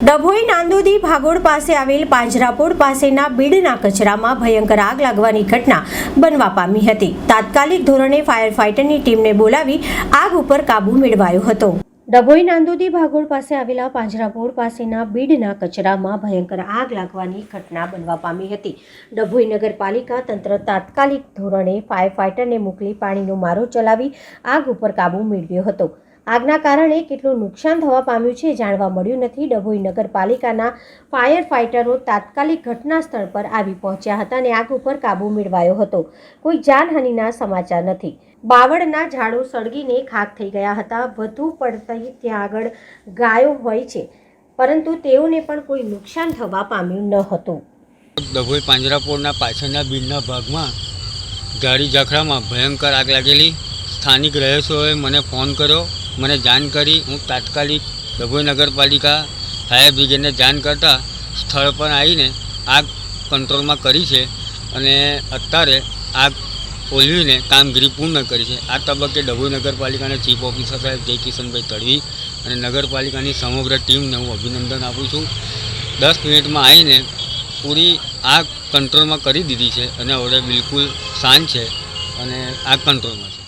ડભોઈ નાંદોદી ભાગોળ પાસે આવેલ પાંજરાપોળ પાસેના બીડના કચરામાં ભયંકર આગ લાગવાની ઘટના બનવા પામી હતી. તાત્કાલિક ધોરણે ફાયર ફાઇટરની ટીમને બોલાવી આગ ઉપર કાબુ મેળવાયો હતો. ડભોઈ નાંદોદી ભાગોળ પાસે આવેલા પાંજરાપોળ પાસેના બીડના કચરામાં ભયંકર આગ લાગવાની ઘટના બનવા પામી હતી. ડભોઈ નગરપાલિકા તંત્ર તાત્કાલિક ધોરણે ફાયર ફાઇટરને મોકલી પાણીનો મારો ચલાવી આગ ઉપર કાબુ મેળવ્યો હતો. આગના કારણે કેટલું નુકસાન થવા પામ્યું છે જાણવા મળ્યું નથી. ડભોઈ નગરપાલિકાના ફાયર ફાઇટરો તાત્કાલિક ઘટના સ્થળ પર આવી પહોંચ્યા હતા અને આગ ઉપર કાબુ મેળવાયો હતો. કોઈ જાનહાનિના સમાચાર નથી. બાવળના ઝાડો સળગીને ખાક થઈ ગયા હતા. વધુ પડતી ત્યાં આગળ ગાયો હોય છે, પરંતુ તેઓને પણ કોઈ નુકસાન થવા પામ્યું ન હતું. ડભોઈ પાંજરાપોળના પાછળના બિલના ભાગમાં ગાડી ઝાખડામાં ભયંકર આગ લાગેલી. સ્થાનિક રહેશોએ મને ફોન કર્યો. મને જાણ કરી હું તાત્કાલિક ડભોઈ નગરપાલિકા ફાયર બ્રિગેડને જાણ કરતાં સ્થળ પર આવીને આગ કંટ્રોલમાં કરી છે અને અત્યારે આગ ઓલવીને કામગીરી પૂર્ણ કરી છે. આ તબક્કે ડભોઈ નગરપાલિકાના ચીફ ઓફિસર સાહેબ જય કિશનભાઈ તડવી અને નગરપાલિકાની સમગ્ર ટીમને હું અભિનંદન આપું છું. દસ મિનિટમાં આવીને પૂરી આગ કંટ્રોલમાં કરી દીધી છે અને હવે બિલકુલ શાંત છે અને આગ કંટ્રોલમાં છે.